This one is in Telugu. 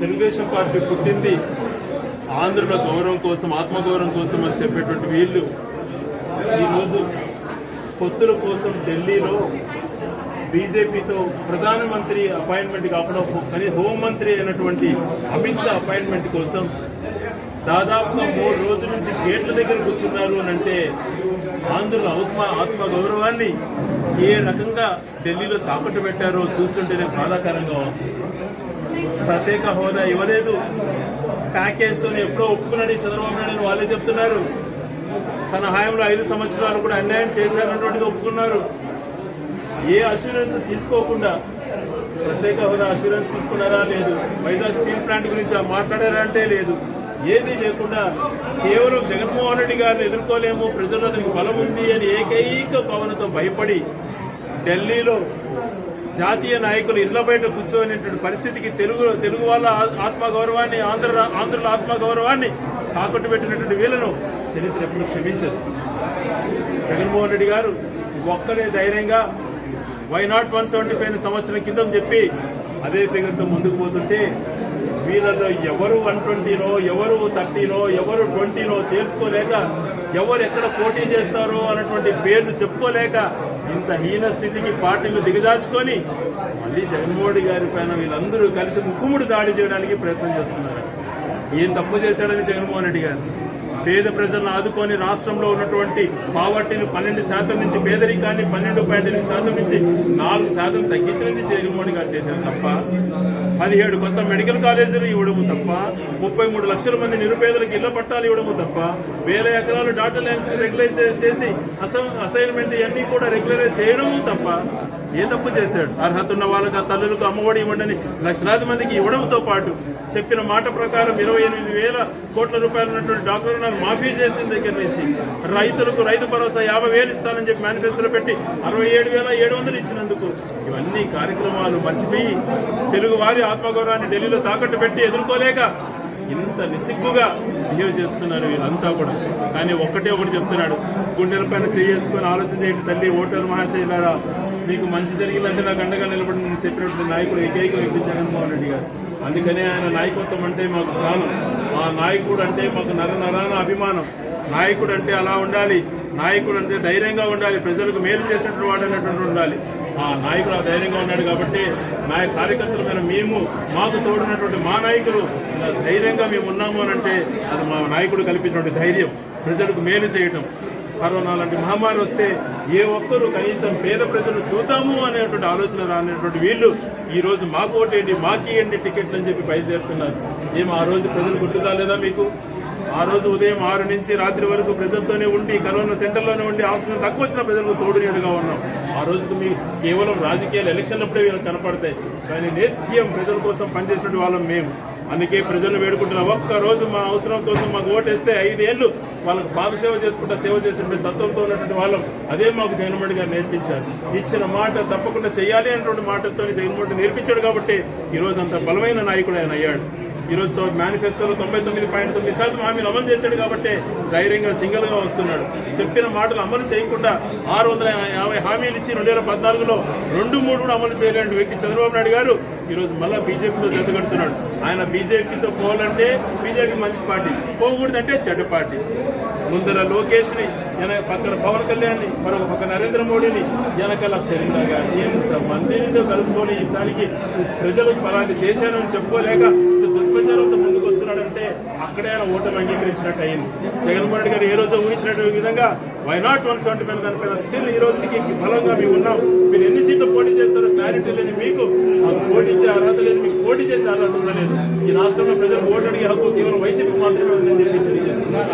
తెలుగుదేశం పార్టీ పుట్టింది ఆంధ్రుల గౌరవం కోసం ఆత్మగౌరవం కోసం అని చెప్పేటువంటి వీళ్ళు ఈరోజు పొత్తుల కోసం ఢిల్లీలో బీజేపీతో ప్రధానమంత్రి అపాయింట్మెంట్ కాకుండా కానీ హోంమంత్రి అయినటువంటి అమిత్ షా అపాయింట్మెంట్ కోసం దాదాపుగా మూడు రోజుల నుంచి గేట్ల దగ్గర కూర్చున్నారు అని అంటే ఆంధ్రుల ఆత్మ ఆత్మ గౌరవాన్ని ఏ రకంగా ఢిల్లీలో తాకట్టు పెట్టారో చూస్తుంటేనే బాధాకరంగా ఉంది. ప్రత్యేక హోదా ఇవ్వలేదు. ప్యాకేజ్తో ఎప్పుడో ఒప్పుకున్నాడు చంద్రబాబు నాయుడు అని వాళ్ళే చెప్తున్నారు. తన హయాంలో ఐదు సంవత్సరాలు కూడా అన్యాయం చేశారన్నటువంటిది ఒప్పుకున్నారు. ఏ అష్యూరెన్స్ తీసుకోకుండా ప్రత్యేక హోదా అష్యూరెన్స్ తీసుకున్నారా? లేదు. వైజాగ్ స్టీల్ ప్లాంట్ గురించి ఆ మాట్లాడారా అంటే లేదు. ఏది లేకుండా కేవలం జగన్మోహన్ రెడ్డి గారిని ఎదుర్కోలేము ప్రజల్లో అతనికి బలం ఉంది అని ఏకైక భావనతో భయపడి ఢిల్లీలో జాతీయ నాయకులు ఇళ్ళ బయట కూర్చోనేటువంటి పరిస్థితికి తెలుగు తెలుగు వాళ్ళ ఆత్మగౌరవాన్ని ఆంధ్ర ఆంధ్రుల ఆత్మగౌరవాన్ని తాకట్టు పెట్టినటువంటి వీళ్ళను చరిత్ర ఎప్పుడు క్షమించదు. జగన్మోహన్ రెడ్డి గారు ఒక్కడే ధైర్యంగా why not one seventy five సంవత్సరం కింద చెప్పి అదే ఫిగర్తో ముందుకు పోతుంటే వీళ్ళల్లో ఎవరు వన్ ట్వంటీలో ఎవరు థర్టీలో ఎవరు ట్వంటీలో తెలుసుకోలేక ఎవరు ఎక్కడ పోటీ చేస్తారో అన్నటువంటి పేర్లు చెప్పుకోలేక ఇంత హీన స్థితికి పార్టీలు దిగజార్చుకొని మళ్ళీ జగన్మోహన్ గారి పైన వీళ్ళందరూ కలిసి ముక్కుముడు దాడి చేయడానికి ప్రయత్నం చేస్తున్నారు. ఏం తప్పు చేశాడని జగన్మోహన్ రెడ్డి గారు? పేద ప్రజలను ఆదుకొని రాష్ట్రంలో ఉన్నటువంటి పావర్టీని పన్నెండు శాతం నుంచి పేదరికాన్ని పన్నెండు పాయింట్ ఎనిమిది శాతం నుంచి నాలుగు శాతం తగ్గించినది జగన్మోహన్ గారు చేశారు తప్ప. పదిహేడు కొత్త మెడికల్ కాలేజీలు ఇవ్వడము తప్ప. ముప్పై మూడు లక్షల మంది నిరుపేదలకు ఇళ్ళ పట్టాలు ఇవ్వడము తప్ప. వేల ఎకరాలు డాటా లైన్స్ రెగ్యులైజ్ చేసి అసైన్మెంట్ ఇవన్నీ కూడా రెగ్యులరైజ్ చేయడము తప్ప. ఏ తప్పు చేశాడు? అర్హత ఉన్న వాళ్ళకి ఆ తల్లులకు అమ్మఒడి ఇవ్వండి లక్షలాది మందికి ఇవ్వడంతో పాటు చెప్పిన మాట ప్రకారం ఇరవై ఎనిమిది వేల కోట్ల రూపాయలు ఉన్నటువంటి డాక్టర్ రుణాలు మాఫీ చేసిన దగ్గర నుంచి. రైతులకు రైతు భరోసా యాభై వేలు ఇస్తానని చెప్పి మేనిఫెస్టోలో పెట్టి అరవై ఏడు వేల ఏడు వందలు ఇచ్చినందుకు ఇవన్నీ కార్యక్రమాలు మర్చిపోయి తెలుగు వారి ఆత్మగౌరవాన్ని ఢిల్లీలో తాకట్టు పెట్టి ఎదుర్కోలేక ఇంత నిసిగ్గుగా బిహేవ్ చేస్తున్నారు వీళ్ళంతా కూడా. కానీ ఒక్కటే ఒకటి చెప్తున్నాడు గుండెల పైన చేసుకొని ఆలోచన చేయండి తల్లి ఓటర్ మహాశైలారా మీకు మంచి జరిగిందంటే నాకు అండగా నిలబడి నేను చెప్పినటువంటి నాయకుడు ఏకైక వ్యక్తి జగన్మోహన్ రెడ్డి గారు. అందుకనే ఆయన నాయకత్వం అంటే మాకు ప్రాణం. ఆ నాయకుడు అంటే మాకు నర నరాన అభిమానం. నాయకుడు అంటే అలా ఉండాలి. నాయకుడు అంటే ధైర్యంగా ఉండాలి. ప్రజలకు మేలు చేసినటువంటి వాడు అన్నటువంటి ఉండాలి. ఆ నాయకుడు ఆ ధైర్యంగా ఉన్నాడు కాబట్టి నా కార్యకర్తలమైన మేము మాకు తోడినటువంటి మా నాయకులు ఇలా ధైర్యంగా మేము ఉన్నాము అని అంటే అది మా నాయకుడు కల్పించినటువంటి ధైర్యం. ప్రజలకు మేలు చేయటం. కరోనా లాంటి మహమ్మారి వస్తే ఏ ఒక్కరు కనీసం పేద ప్రజలు చూద్దాము అనేటువంటి ఆలోచన రానటువంటి వీళ్ళు ఈ రోజు మాకు ఓటేయండి మాకు ఇవ్వండి టికెట్లు అని చెప్పి బయలుదేరుతున్నారు. ఏం ఆ రోజు ప్రజలు గుర్తు రాలేదా మీకు? ఆ రోజు ఉదయం ఆరు నుంచి రాత్రి వరకు ప్రజలతోనే ఉండి కరోనా సెంటర్లోనే ఉండి ఆక్సిజన్ తక్కువ వచ్చిన ప్రజలకు తోడునీడుగా ఉన్నాం. ఆ రోజుకు మీ కేవలం రాజకీయాలు ఎలక్షన్లప్పుడే వీళ్ళకి కనపడతాయి. కానీ నిత్యం ప్రజల కోసం పనిచేసినటువంటి వాళ్ళం మేము. అందుకే ప్రజలను వేడుకుంటున్నాం ఒక్క రోజు మా అవసరం కోసం మాకు ఓటేస్తే ఐదేళ్ళు వాళ్ళకు పాద సేవ చేసుకుంటా సేవ చేసినటువంటి తత్వంతో ఉన్నటువంటి వాళ్ళం. అదే మాకు జగన్మోహన్ గారు నేర్పించారు. ఇచ్చిన మాట తప్పకుండా చేయాలి అనేటువంటి మాటతో జగన్మోహన్ నేర్పించాడు కాబట్టి ఈరోజు అంత బలమైన నాయకుడు ఆయన అయ్యాడు. ఈ రోజు మేనిఫెస్టోలో తొంభై తొమ్మిది పాయింట్ తొమ్మిది శాతం హామీలు అమలు చేశాడు కాబట్టి ధైర్యంగా సింగిల్గా వస్తున్నాడు. చెప్పిన మాటలు అమలు చేయకుండా ఆరు వందల యాభై హామీలు ఇచ్చి రెండు వేల పద్నాలుగులో రెండు మూడు కూడా అమలు చేయలేని వ్యక్తి చంద్రబాబు నాయుడు గారు ఈరోజు మళ్ళీ బీజేపీతో జతగడుతున్నాడు ఆయన బీజేపీతో పోవాలంటే బీజేపీ మంచి పార్టీ. పోకూడదంటే చెడ్డ పార్టీ. ముందర లోకేష్ని వెనక పక్కన పవన్ కళ్యాణ్ని మరొక పక్క నరేంద్ర మోడీని వెనకాల షరీనా గారు ఎంత మందినితో కలుపుకొని దానికి ప్రజలకు పలాంటి చేశానని చెప్పుకోలేక దుష్ప్రచారంతో ముందుకు వస్తున్నాడంటే అక్కడే ఆయన ఓటమి అంగీకరించినట్టు అయింది. జగన్మోహన్ రెడ్డి గారు ఏ రోజు ఊహించినట్టు విధంగా why not one seventy five దానిపైన స్టిల్ ఈ రోజుకి బలంగా మేము ఉన్నాం. మీరు ఎన్ని సీట్లు పోటీ చేస్తారో క్లారిటీ లేని మీకు మాకు పోటీ ఇచ్చే అర్హత లేదు మీకు పోటీ చేసే అర్హత లేదు. ఈ రాష్ట్రంలో ప్రజలు ఓటు అడిగే హక్కు కేవలం వైసీపీ మాత్రమే ఉందని చెప్పి తెలియజేస్తున్నారు.